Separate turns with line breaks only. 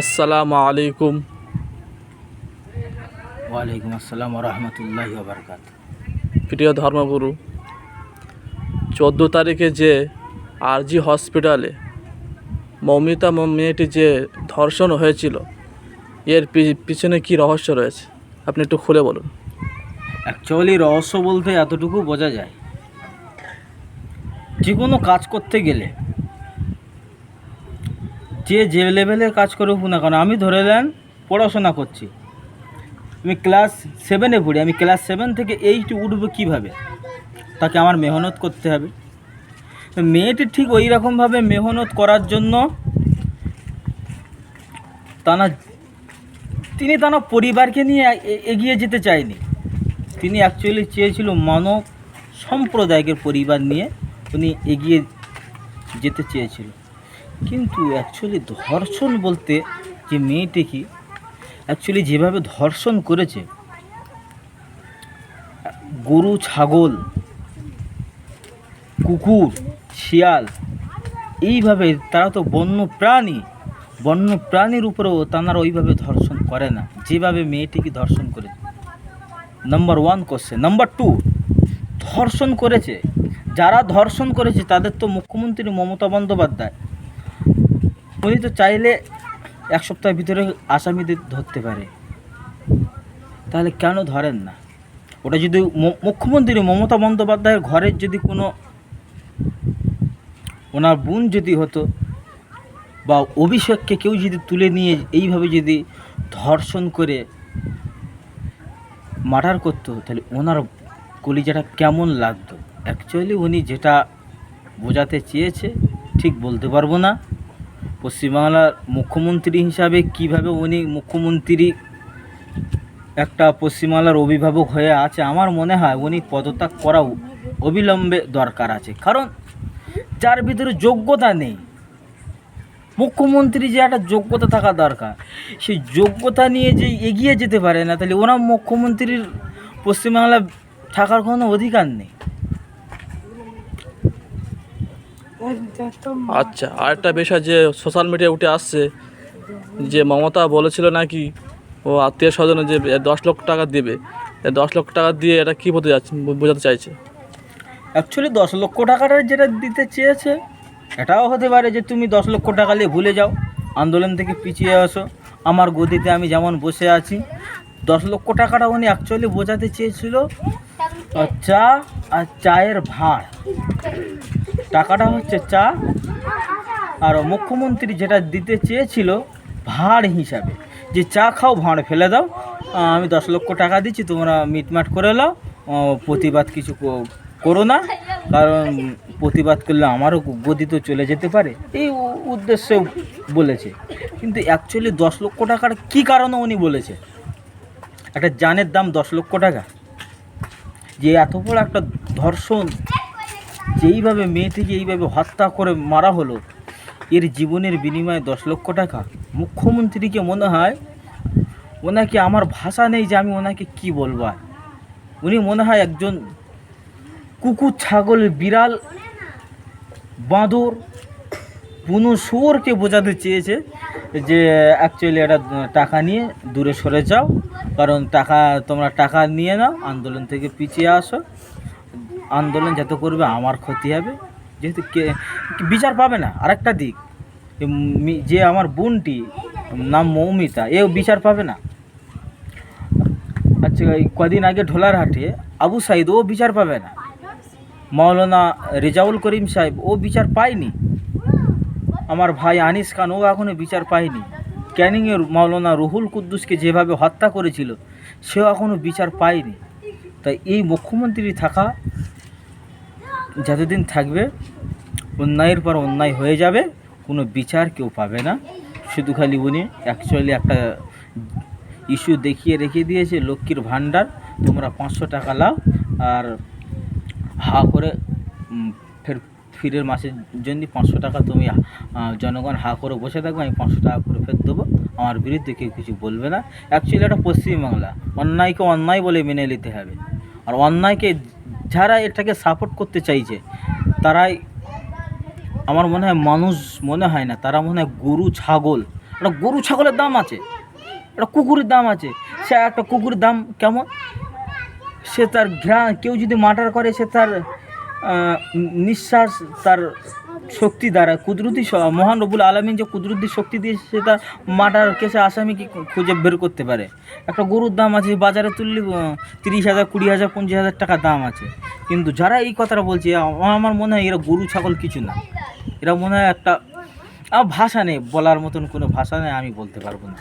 আসসালামু আলাইকুম।
ওয়ালাইকুম আসসালাম রহমতুল্লাহ বারকাত
প্রিয় ধর্মগুরু চোদ্দ তারিখে যে আরজি হসপিটালে মৌমিতা মেয়েটি যে ধর্ষণ হয়েছিল এর পিছনে কি রহস্য রয়েছে? আপনি একটু খুলে বলুন।
অ্যাকচুয়ালি রহস্য বলতে এতটুকু বোঝা যায় যে কোনো কাজ করতে গেলে যে যে লেভেলের কাজ করুক না কেন, আমি ধরে নেন পড়াশোনা করছি। আমি ক্লাস সেভেনে পড়ি, আমি ক্লাস সেভেন থেকে এইট উঠবো কীভাবে? তাকে আমার মেহনত করতে হবে। মেয়েটি ঠিক ওই রকমভাবে মেহনত করার জন্য তানা, তিনি তানা পরিবারকে নিয়ে এগিয়ে যেতে চায়নি। তিনি অ্যাকচুয়ালি চেয়েছিল মানব সম্প্রদায়ের পরিবার নিয়ে উনি এগিয়ে যেতে চেয়েছিল। কিন্তু অ্যাকচুয়ালি ধর্ষণ বলতে যে মেয়েটি কি অ্যাকচুয়ালি যেভাবে ধর্ষণ করেছে, গরু, ছাগল, কুকুর, শিয়াল, এইভাবে তারা তো বন্য প্রাণী, বন্য প্রাণীর উপরেও তারা ওইভাবে ধর্ষণ করে না, যেভাবে মেয়েটিকে ধর্ষণ করেছে। Number one question number two ধর্ষণ করেছে। যারা ধর্ষণ করেছে, তাদের তো মুখ্যমন্ত্রী মমতা বন্দ্যোপাধ্যায়। উনি তো চাইলে এক সপ্তাহের ভিতরে আসামিদের ধরতে পারে। তাহলে কেন ধরেন না? ওটা যদি মুখ্যমন্ত্রী মমতা বন্দ্যোপাধ্যায়ের ঘরের যদি কোনো ওনার বোন যদি হতো বা অভিষেককে কেউ যদি তুলে নিয়ে এইভাবে যদি ধর্ষণ করে মার্ডার করতো, তাহলে ওনার কলিজাটা কেমন লাগতো? অ্যাকচুয়ালি উনি যেটা বোঝাতে চেয়েছে, ঠিক বলতে পারব না। পশ্চিমবাংলার মুখ্যমন্ত্রী হিসাবে কীভাবে উনি মুখ্যমন্ত্রী একটা পশ্চিমবাংলার অভিভাবক হয়ে আছে, আমার মনে হয় উনি পদত্যাগ করা অবিলম্বে দরকার আছে। কারণ যার ভিতরে যোগ্যতা নেই, মুখ্যমন্ত্রী যে একটা যোগ্যতা থাকা দরকার, সেই যোগ্যতা নিয়ে যে এগিয়ে যেতে পারে না, তাহলে ওরা মুখ্যমন্ত্রীর পশ্চিমবাংলা থাকার কোনো অধিকার নেই।
আচ্ছা আর একটা বিষয় যে সোশ্যাল মিডিয়া উঠে আসছে, যে মমতা বলেছিল নাকি, ও আত্মীয় স্বজনে যে দশ লক্ষ টাকা দেবে দশ লক্ষ টাকা দিয়ে এটা কী বলতে যাচ্ছে বোঝাতে চাইছে?
অ্যাকচুয়ালি দশ লক্ষ টাকাটা যেটা দিতে চেয়েছে, এটাও হতে পারে যে তুমি দশ লক্ষ টাকা নিয়ে ভুলে যাও, আন্দোলন থেকে পিছিয়ে আসো আমার গদিতে আমি যেমন বসে আছি, দশ লক্ষ টাকাটা উনি অ্যাকচুয়ালি বোঝাতে চেয়েছিল চা আর চায়ের ভাঁড় টাকাটা হচ্ছে চা। আর মুখ্যমন্ত্রী যেটা দিতে চেয়েছিল ভাঁড় হিসাবে, যে চা খাও, ভাঁড় ফেলে দাও। আমি দশ লক্ষ টাকা দিচ্ছি, তোমরা মিটমাট করে নাও। প্রতিবাদ কিছু করো না। কারণ প্রতিবাদ করলে আমারও গদি তো চলে যেতে পারে। এই উদ্দেশ্যে বলেছে। কিন্তু অ্যাকচুয়ালি দশ লক্ষ টাকার কী কারণে উনি বলেছে? একটা জানের দাম দশ লক্ষ টাকা। যে এত বড় একটা ধর্ষণ যেইভাবে মেয়েটিকে এইভাবে হত্যা করে মারা হলো, এর জীবনের বিনিময়ে দশ লক্ষ টাকা। মুখ্যমন্ত্রীকে মনে হয় ওনাকে আমার ভাষা নেই যে আমি ওনাকে কি বলব উনি মনে হয় একজন কুকুর, ছাগল, বিড়াল, বাঁদর, বুনো শুয়োরকে বোঝাতে চেয়েছে যে অ্যাকচুয়ালি এটা টাকা নিয়ে দূরে সরে যাও, কারণ টাকা, তোমরা টাকা নিয়ে নাও, আন্দোলন থেকে পিছিয়ে আসো। আন্দোলন যত করবে, আমার ক্ষতি হবে। যেহেতু কে, বিচার পাবে না, আরেকটা দিক। যে আমার বোনটি, নাম মৌমিতা, এও বিচার পাবে না। আচ্ছা কদিন আগে ঢোলারহাটে আবু সাইদ, ও বিচার পাবে না। মাওলানা রেজাউল করিম সাহেব, ও বিচার পায়নি। আমার ভাই আনিস খান, ও এখনও বিচার পায়নি। ক্যানিংয়ের মাওলানা রুহুল কুদ্দুসকে যেভাবে হত্যা করেছিল, সেও এখনও বিচার পায়নি। তাই এই মুখ্যমন্ত্রী থাকা যতদিন থাকবে, অন্যায়ের পর অন্যায় হয়ে যাবে, কোনো বিচার কেউ পাবে না। শুধু খালি উনি অ্যাকচুয়ালি একটা ইস্যু দেখিয়ে রেখে দিয়েছে, লক্ষ্মীর ভাণ্ডার। তোমরা পাঁচশো টাকা লাও আর হা করে ফের ফিরের মাসের জন্য পাঁচশো টাকা তুমি জনগণ হা করে বসে থাকবে আমি পাঁচশো টাকা করে ফের দেবো। আমার বিরুদ্ধে কেউ কিছু বলবে না। অ্যাকচুয়ালি এটা পশ্চিমবাংলা। অন্যায়কে অন্যায় বলে মেনে নিতে হবে। আর অন্যায়কে যারা এটাকে সাপোর্ট করতে চাইছে, তারাই আমার মনে হয় মানুষ মনে হয় না, তারা মনে হয় গরু, ছাগল। একটা গরু, ছাগলের দাম আছে, একটা কুকুরের দাম আছে, সে একটা কুকুরের দাম কেমন? সে তার ঘ্রা কেউ যদি মার্ডার করে, সে তার নিঃশ্বাস তার শক্তি দ্বারা, কুদরতি মহান রবুল আলমিন যে কুদরতি শক্তি দিয়ে সে তার মার্ডার কেসে আসামিকে খুঁজে বের করতে পারে? একটা গরুর দাম আছে, বাজারে তুললে তিরিশ হাজার, কুড়ি হাজার, পঞ্চাশ হাজার টাকা দাম আছে। কিন্তু যারা এই কথাটা বলছে আমার মনে হয় এরা গরু, ছাগল কিছু না। এরা মনে হয় একটা ভাষা নেই, বলার মতন কোনো ভাষা নেই, আমি বলতে পারব না।